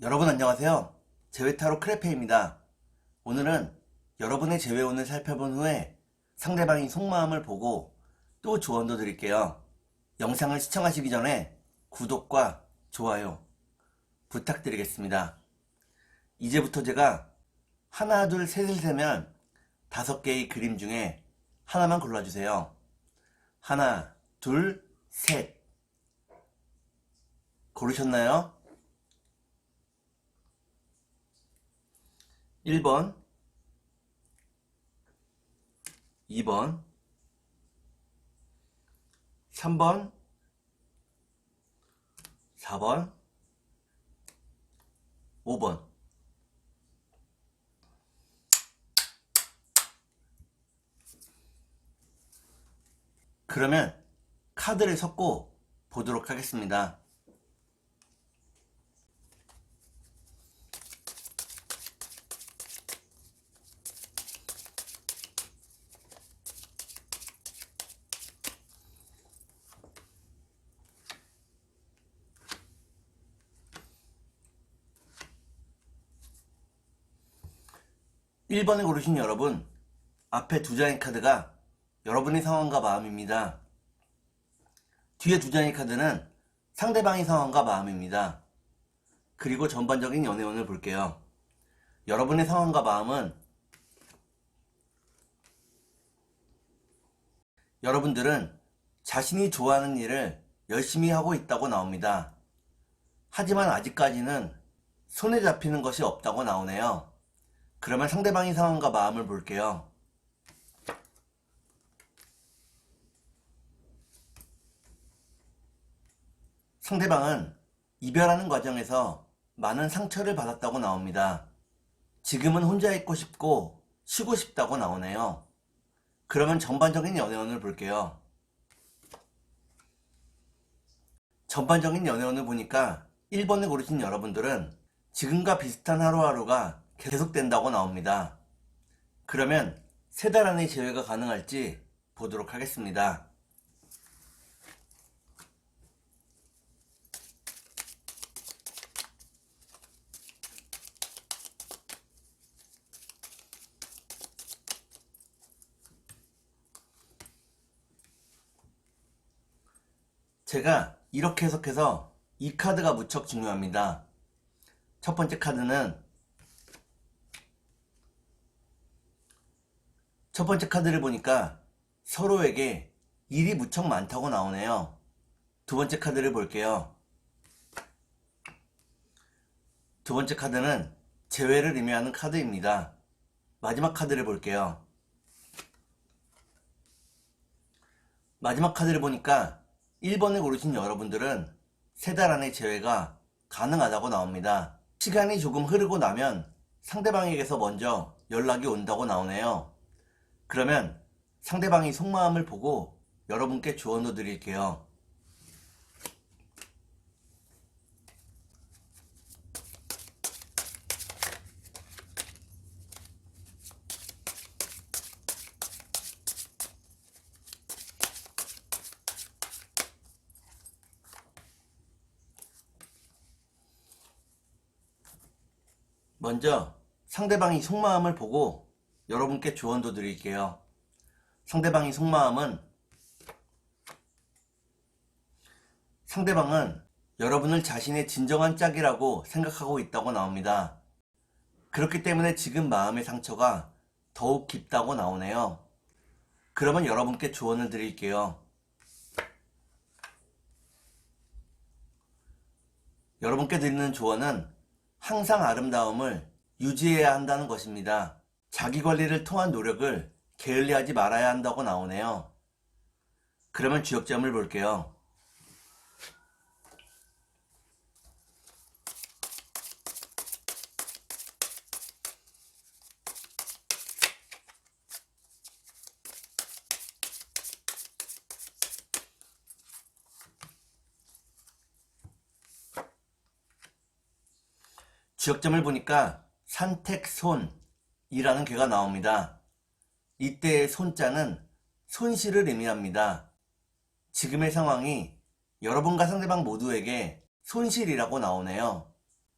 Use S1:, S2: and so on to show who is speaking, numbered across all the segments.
S1: 여러분 안녕하세요. 제외타로 크레페입니다. 오늘은 여러분의 제외운을 살펴본 후에 상대방이 속마음을 보고 또 조언도 드릴게요. 영상을 시청하시기 전에 구독과 좋아요 부탁드리겠습니다. 이제부터 제가 하나, 둘, 셋을 세면 다섯 개의 그림 중에 하나만 골라주세요. 하나, 둘, 셋. 고르셨나요? 1번, 2번, 3번, 4번, 5번. 그러면 카드를 섞고 보도록 하겠습니다. 1번을 고르신 여러분, 앞에 두 장의 카드가 여러분의 상황과 마음입니다. 뒤에 두 장의 카드는 상대방의 상황과 마음입니다. 그리고 전반적인 연애운을 볼게요. 여러분의 상황과 마음은 여러분들은 자신이 좋아하는 일을 열심히 하고 있다고 나옵니다. 하지만 아직까지는 손에 잡히는 것이 없다고 나오네요. 그러면 상대방의 상황과 마음을 볼게요. 상대방은 이별하는 과정에서 많은 상처를 받았다고 나옵니다. 지금은 혼자 있고 싶고 쉬고 싶다고 나오네요. 그러면 전반적인 연애운을 볼게요. 전반적인 연애운을 보니까 1번을 고르신 여러분들은 지금과 비슷한 하루하루가 계속된다고 나옵니다. 그러면 세 달 안에 재회가 가능할지 보도록 하겠습니다. 제가 이렇게 해석해서 이 카드가 무척 중요합니다. 첫 번째 카드는 첫 번째 카드를 보니까 서로에게 일이 무척 많다고 나오네요. 두 번째 카드를 볼게요. 두 번째 카드는 재회를 의미하는 카드입니다. 마지막 카드를 볼게요. 마지막 카드를 보니까 1번을 고르신 여러분들은 세 달 안에 재회가 가능하다고 나옵니다. 시간이 조금 흐르고 나면 상대방에게서 먼저 연락이 온다고 나오네요. 그러면 상대방이 속마음을 보고 여러분께 조언을 드릴게요. 먼저 상대방이 속마음을 보고 여러분께 조언도 드릴게요. 상대방이 속마음은 상대방은 여러분을 자신의 진정한 짝이라고 생각하고 있다고 나옵니다. 그렇기 때문에 지금 마음의 상처가 더욱 깊다고 나오네요. 그러면 여러분께 조언을 드릴게요. 여러분께 드리는 조언은 항상 아름다움을 유지해야 한다는 것입니다. 자기 관리를 통한 노력을 게을리하지 말아야 한다고 나오네요. 그러면 주역점을 볼게요. 지역점을 보니까 산택손 이라는 괴가 나옵니다. 이때의 손자는 손실을 의미합니다. 지금의 상황이 여러분과 상대방 모두에게 손실이라고 나오네요.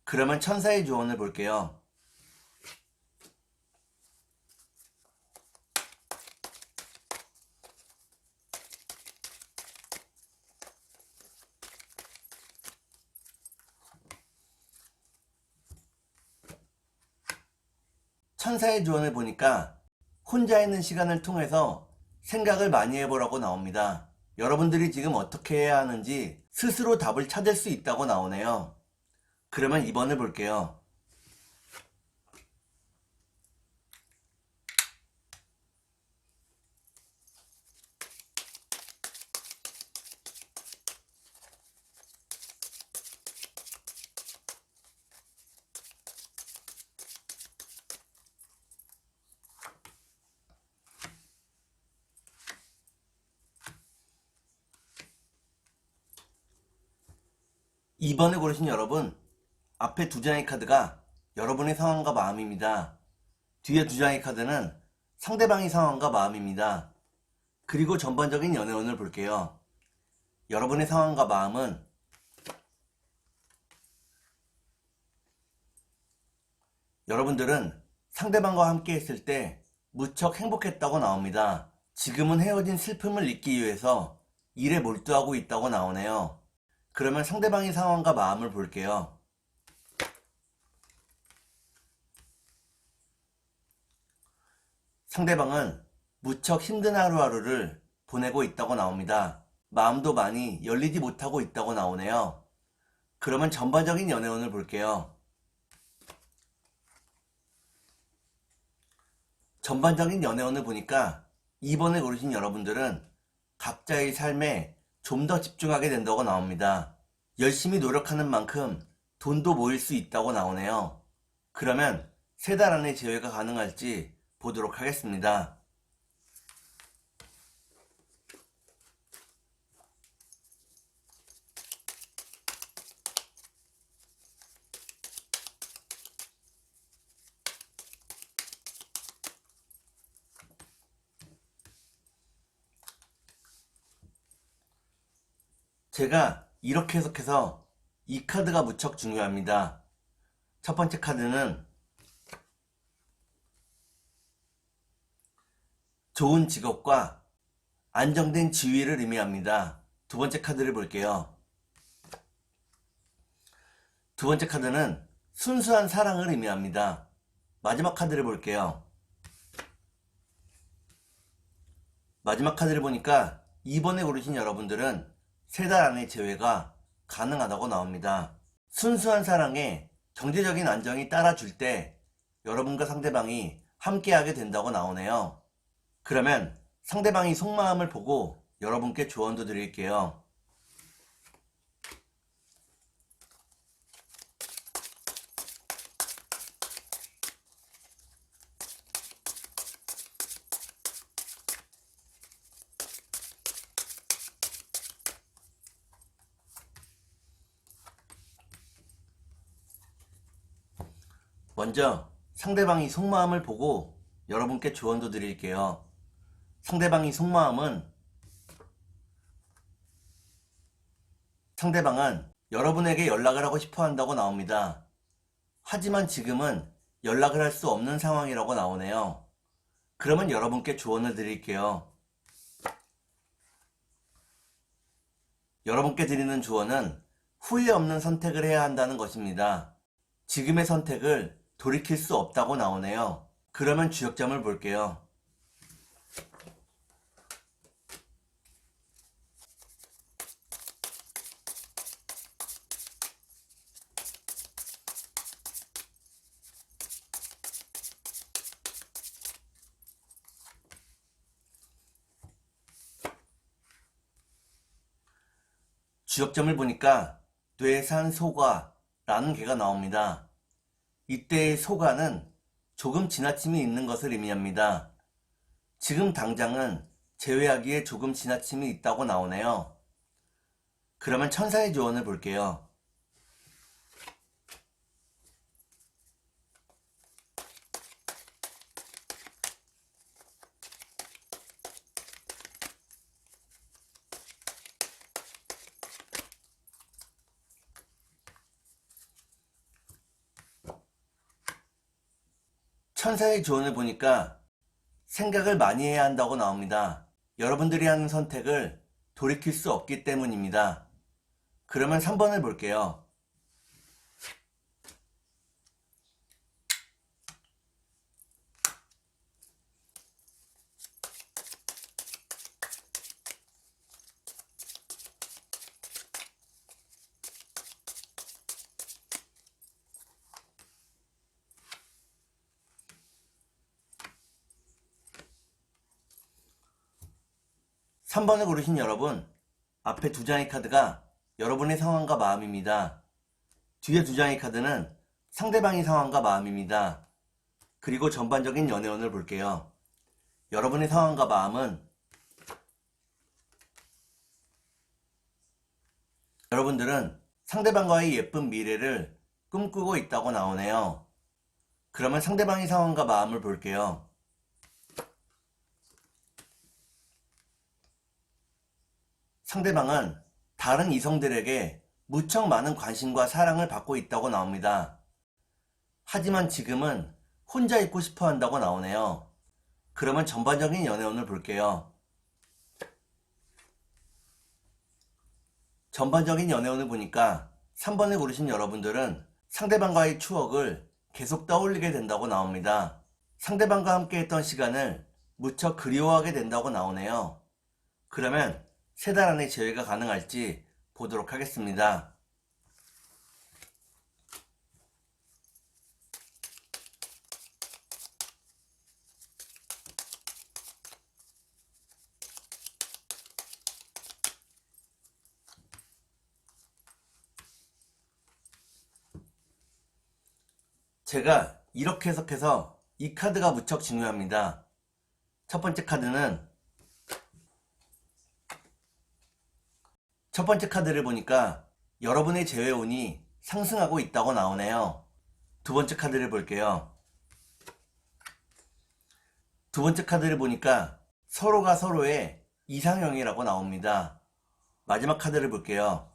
S1: 그러면 천사의 조언을 볼게요. 천사의 조언을 보니까 혼자 있는 시간을 통해서 생각을 많이 해보라고 나옵니다. 여러분들이 지금 어떻게 해야 하는지 스스로 답을 찾을 수 있다고 나오네요. 그러면 2번을 볼게요. 이번에 고르신 여러분, 앞에 두 장의 카드가 여러분의 상황과 마음입니다. 뒤에 두 장의 카드는 상대방의 상황과 마음입니다. 그리고 전반적인 연애운을 볼게요. 여러분의 상황과 마음은 여러분들은 상대방과 함께 했을 때 무척 행복했다고 나옵니다. 지금은 헤어진 슬픔을 잊기 위해서 일에 몰두하고 있다고 나오네요. 그러면 상대방의 상황과 마음을 볼게요. 상대방은 무척 힘든 하루하루를 보내고 있다고 나옵니다. 마음도 많이 열리지 못하고 있다고 나오네요. 그러면 전반적인 연애운을 볼게요. 전반적인 연애운을 보니까 2번을 고르신 여러분들은 각자의 삶에 좀 더 집중하게 된다고 나옵니다. 열심히 노력하는 만큼 돈도 모일 수 있다고 나오네요. 그러면 세 달 안에 제외가 가능할지 보도록 하겠습니다. 제가 이렇게 해석해서 이 카드가 무척 중요합니다. 첫 번째 카드는 좋은 직업과 안정된 지위를 의미합니다. 두 번째 카드를 볼게요. 두 번째 카드는 순수한 사랑을 의미합니다. 마지막 카드를 볼게요. 마지막 카드를 보니까 2번에 고르신 여러분들은 세 달 안에 재회가 가능하다고 나옵니다. 순수한 사랑에 경제적인 안정이 따라줄 때 여러분과 상대방이 함께하게 된다고 나오네요. 그러면 상대방이 속마음을 보고 여러분께 조언도 드릴게요. 먼저 상대방이 속마음을 보고 여러분께 조언도 드릴게요. 상대방이 속마음은 상대방은 여러분에게 연락을 하고 싶어 한다고 나옵니다. 하지만 지금은 연락을 할 수 없는 상황이라고 나오네요. 그러면 여러분께 조언을 드릴게요. 여러분께 드리는 조언은 후회 없는 선택을 해야 한다는 것입니다. 지금의 선택을 돌이킬 수 없다고 나오네요. 그러면 주역점을 볼게요. 주역점을 보니까 뇌산 소가라는 개가 나옵니다. 이때의 소가는 조금 지나침이 있는 것을 의미합니다. 지금 당장은 제외하기에 조금 지나침이 있다고 나오네요. 그러면 천사의 조언을 볼게요. 천사의 조언을 보니까 생각을 많이 해야 한다고 나옵니다. 여러분들이 하는 선택을 돌이킬 수 없기 때문입니다. 그러면 3번을 볼게요. 삼번을 고르신 여러분, 앞에 두 장의 카드가 여러분의 상황과 마음입니다. 뒤에 두 장의 카드는 상대방의 상황과 마음입니다. 그리고 전반적인 연애운을 볼게요. 여러분의 상황과 마음은 여러분들은 상대방과의 예쁜 미래를 꿈꾸고 있다고 나오네요. 그러면 상대방의 상황과 마음을 볼게요. 상대방은 다른 이성들에게 무척 많은 관심과 사랑을 받고 있다고 나옵니다. 하지만 지금은 혼자 있고 싶어 한다고 나오네요. 그러면 전반적인 연애운을 볼게요. 전반적인 연애운을 보니까 3번을 고르신 여러분들은 상대방과의 추억을 계속 떠올리게 된다고 나옵니다. 상대방과 함께 했던 시간을 무척 그리워하게 된다고 나오네요. 그러면 세 달 안에 제외가 가능할지 보도록 하겠습니다. 제가 이렇게 해석해서 이 카드가 무척 중요합니다. 첫 번째 카드는 첫 번째 카드를 보니까 여러분의 재회운이 상승하고 있다고 나오네요. 두 번째 카드를 볼게요. 두 번째 카드를 보니까 서로가 서로의 이상형이라고 나옵니다. 마지막 카드를 볼게요.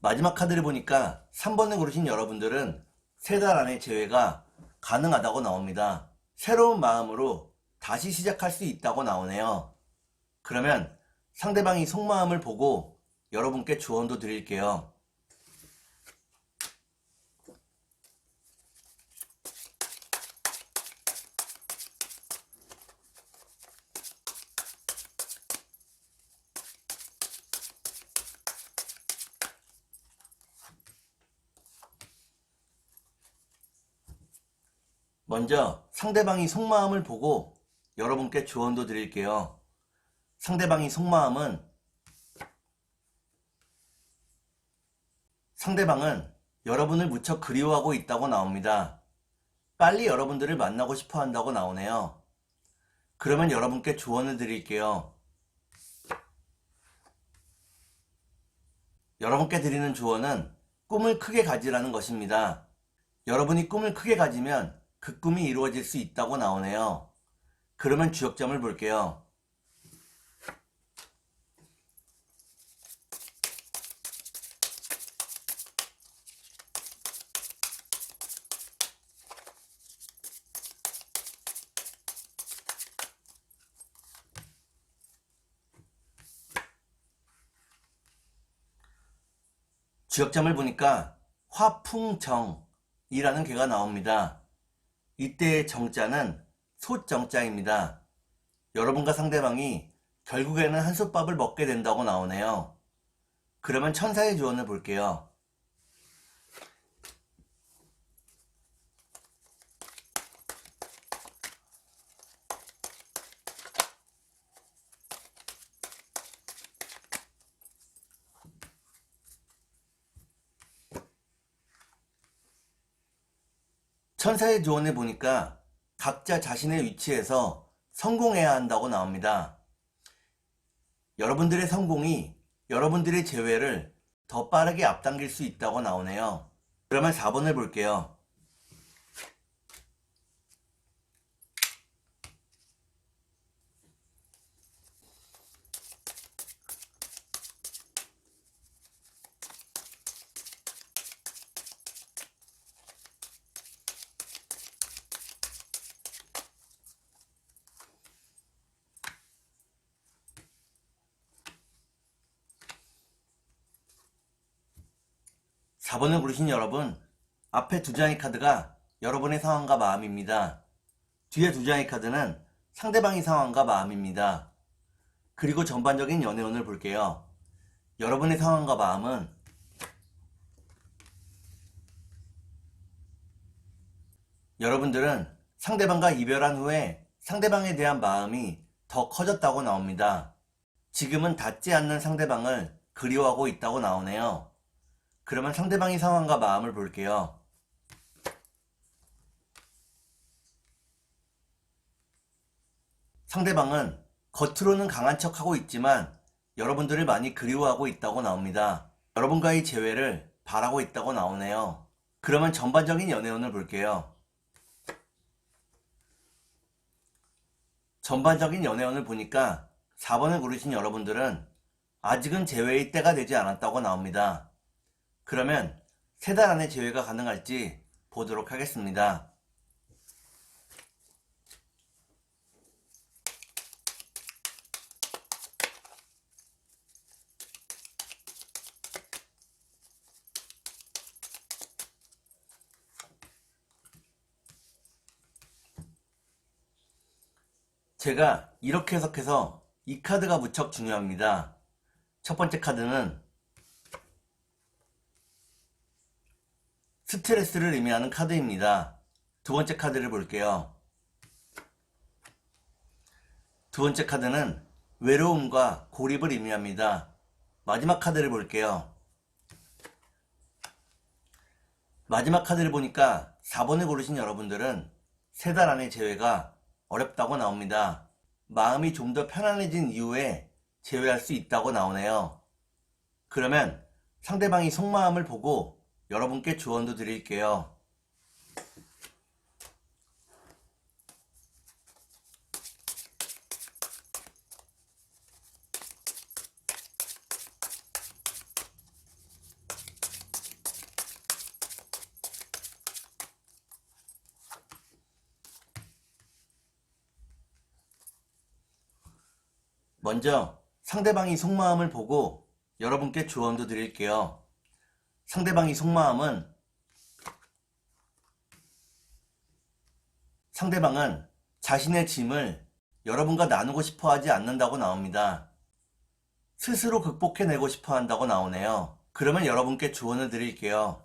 S1: 마지막 카드를 보니까 3번을 고르신 여러분들은 세 달 안에 재회가 가능하다고 나옵니다. 새로운 마음으로 다시 시작할 수 있다고 나오네요. 그러면 상대방이 속마음을 보고 여러분께 조언도 드릴게요. 먼저 상대방이 속마음을 보고 여러분께 조언도 드릴게요. 상대방이 속마음은 상대방은 여러분을 무척 그리워하고 있다고 나옵니다. 빨리 여러분들을 만나고 싶어 한다고 나오네요. 그러면 여러분께 조언을 드릴게요. 여러분께 드리는 조언은 꿈을 크게 가지라는 것입니다. 여러분이 꿈을 크게 가지면 그 꿈이 이루어질 수 있다고 나오네요. 그러면 주역점을 볼게요. 주역점을 보니까 화풍정이라는 개가 나옵니다. 이때의 정자는 소정자입니다. 여러분과 상대방이 결국에는 한솥밥을 먹게 된다고 나오네요. 그러면 천사의 조언을 볼게요. 천사의 조언을 보니까 각자 자신의 위치에서 성공해야 한다고 나옵니다. 여러분들의 성공이 여러분들의 재회를 더 빠르게 앞당길 수 있다고 나오네요. 그러면 4번을 볼게요. 4번을 고르신 여러분, 앞에 두 장의 카드가 여러분의 상황과 마음입니다. 뒤에 두 장의 카드는 상대방의 상황과 마음입니다. 그리고 전반적인 연애운을 볼게요. 여러분의 상황과 마음은 여러분들은 상대방과 이별한 후에 상대방에 대한 마음이 더 커졌다고 나옵니다. 지금은 닿지 않는 상대방을 그리워하고 있다고 나오네요. 그러면 상대방의 상황과 마음을 볼게요. 상대방은 겉으로는 강한 척 하고 있지만 여러분들을 많이 그리워하고 있다고 나옵니다. 여러분과의 재회를 바라고 있다고 나오네요. 그러면 전반적인 연애운을 볼게요. 전반적인 연애운을 보니까 4번을 고르신 여러분들은 아직은 재회의 때가 되지 않았다고 나옵니다. 그러면 세 달 안에 재회가 가능할지 보도록 하겠습니다. 제가 이렇게 해석해서 이 카드가 무척 중요합니다. 첫 번째 카드는 스트레스를 의미하는 카드입니다. 두 번째 카드를 볼게요. 두 번째 카드는 외로움과 고립을 의미합니다. 마지막 카드를 볼게요. 마지막 카드를 보니까 4번을 고르신 여러분들은 세 달 안에 재회가 어렵다고 나옵니다. 마음이 좀 더 편안해진 이후에 재회할 수 있다고 나오네요. 그러면 상대방이 속마음을 보고 여러분께 조언도 드릴게요. 먼저 상대방이 속마음을 보고 여러분께 조언도 드릴게요. 상대방이 속마음은 상대방은 자신의 짐을 여러분과 나누고 싶어 하지 않는다고 나옵니다. 스스로 극복해내고 싶어 한다고 나오네요. 그러면 여러분께 조언을 드릴게요.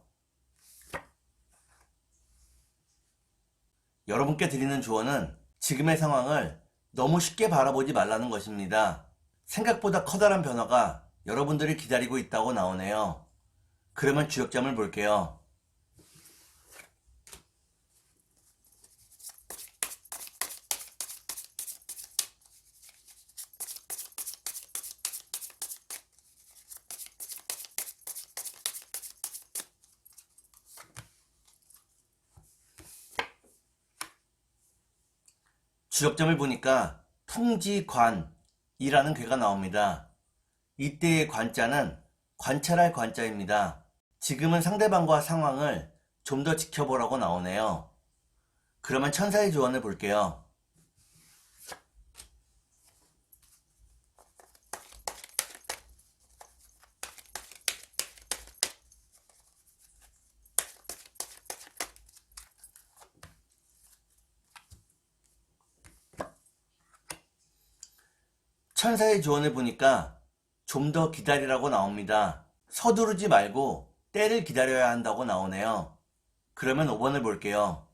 S1: 여러분께 드리는 조언은 지금의 상황을 너무 쉽게 바라보지 말라는 것입니다. 생각보다 커다란 변화가 여러분들이 기다리고 있다고 나오네요. 그러면 주역점을 볼게요. 주역점을 보니까 풍지관이라는 괴가 나옵니다. 이때의 관자는 관찰할 관자입니다. 지금은 상대방과 상황을 좀 더 지켜보라고 나오네요. 그러면 천사의 조언을 볼게요. 천사의 조언을 보니까 좀 더 기다리라고 나옵니다. 서두르지 말고 때를 기다려야 한다고 나오네요. 그러면 5번을 볼게요.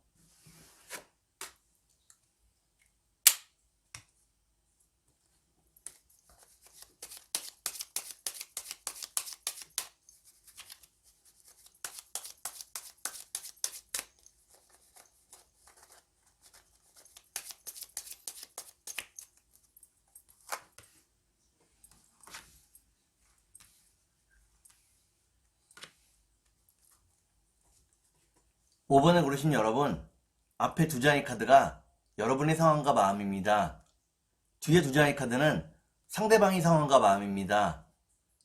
S1: 오번을 고르신 여러분, 앞에 두 장의 카드가 여러분의 상황과 마음입니다. 뒤에 두 장의 카드는 상대방의 상황과 마음입니다.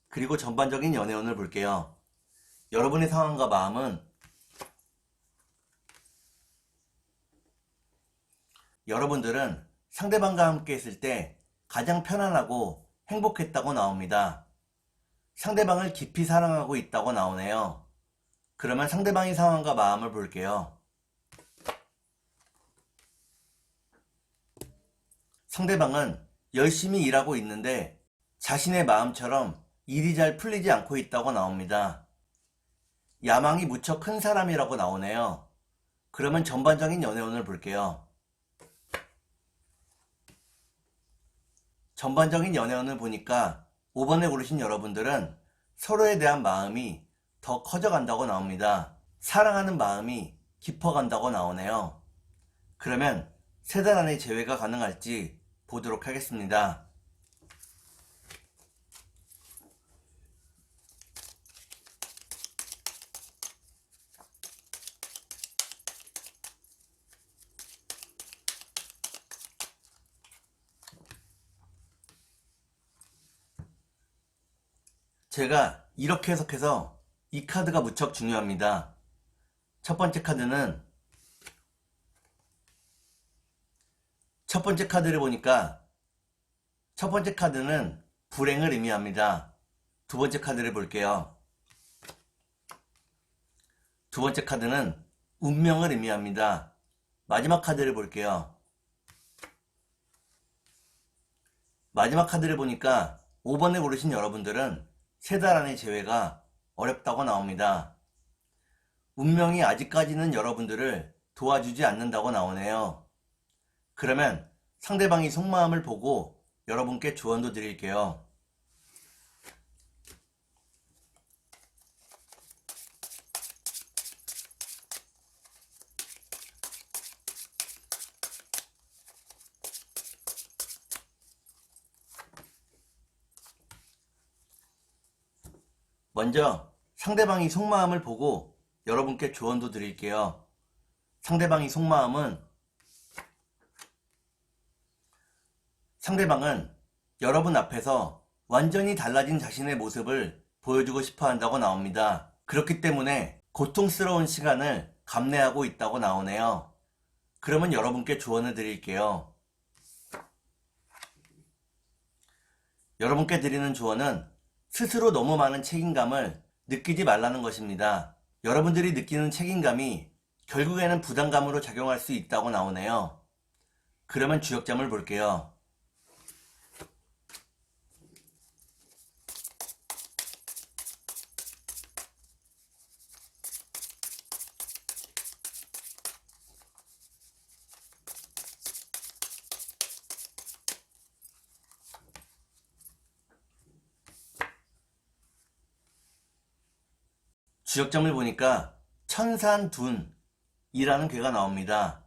S1: 그리고 전반적인 연애운을 볼게요. 여러분의 상황과 마음은 여러분들은 상대방과 함께 했을 때 가장 편안하고 행복했다고 나옵니다. 상대방을 깊이 사랑하고 있다고 나오네요. 그러면 상대방의 상황과 마음을 볼게요. 상대방은 열심히 일하고 있는데 자신의 마음처럼 일이 잘 풀리지 않고 있다고 나옵니다. 야망이 무척 큰 사람이라고 나오네요. 그러면 전반적인 연애운을 볼게요. 전반적인 연애운을 보니까 5번에 고르신 여러분들은 서로에 대한 마음이 더 커져간다고 나옵니다. 사랑하는 마음이 깊어간다고 나오네요. 그러면 세 달 안에 재회가 가능할지 보도록 하겠습니다. 제가 이렇게 해석해서 이 카드가 무척 중요합니다. 첫 번째 카드는 첫 번째 카드를 보니까 첫 번째 카드는 불행을 의미합니다. 두 번째 카드를 볼게요. 두 번째 카드는 운명을 의미합니다. 마지막 카드를 볼게요. 마지막 카드를 보니까 5번에 고르신 여러분들은 세 달 안의 재회가 어렵다고 나옵니다. 운명이 아직까지는 여러분들을 도와주지 않는다고 나오네요. 그러면 상대방이 속마음을 보고 여러분께 조언도 드릴게요. 먼저 상대방이 속마음을 보고 여러분께 조언도 드릴게요. 상대방이 속마음은 상대방은 여러분 앞에서 완전히 달라진 자신의 모습을 보여주고 싶어 한다고 나옵니다. 그렇기 때문에 고통스러운 시간을 감내하고 있다고 나오네요. 그러면 여러분께 조언을 드릴게요. 여러분께 드리는 조언은 스스로 너무 많은 책임감을 느끼지 말라는 것입니다. 여러분들이 느끼는 책임감이 결국에는 부담감으로 작용할 수 있다고 나오네요. 그러면 주역점을 볼게요. 주역점을 보니까 천산둔이라는 괴가 나옵니다.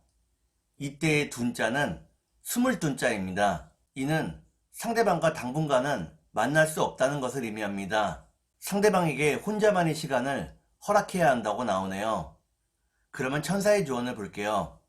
S1: 이때의 둔자는 스물 둔자입니다. 이는 상대방과 당분간은 만날 수 없다는 것을 의미합니다. 상대방에게 혼자만의 시간을 허락해야 한다고 나오네요. 그러면 천사의 조언을 볼게요.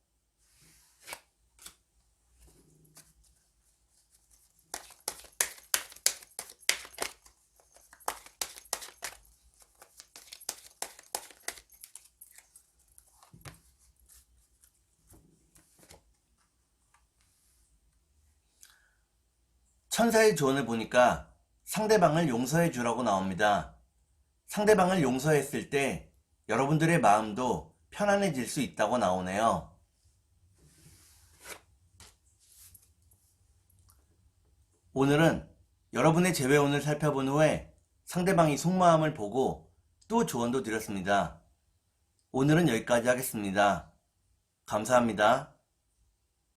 S1: 천사의 조언을 보니까 상대방을 용서해 주라고 나옵니다. 상대방을 용서했을 때 여러분들의 마음도 편안해질 수 있다고 나오네요. 오늘은 여러분의 재회운을 살펴본 후에 상대방이 속마음을 보고 또 조언도 드렸습니다. 오늘은 여기까지 하겠습니다. 감사합니다.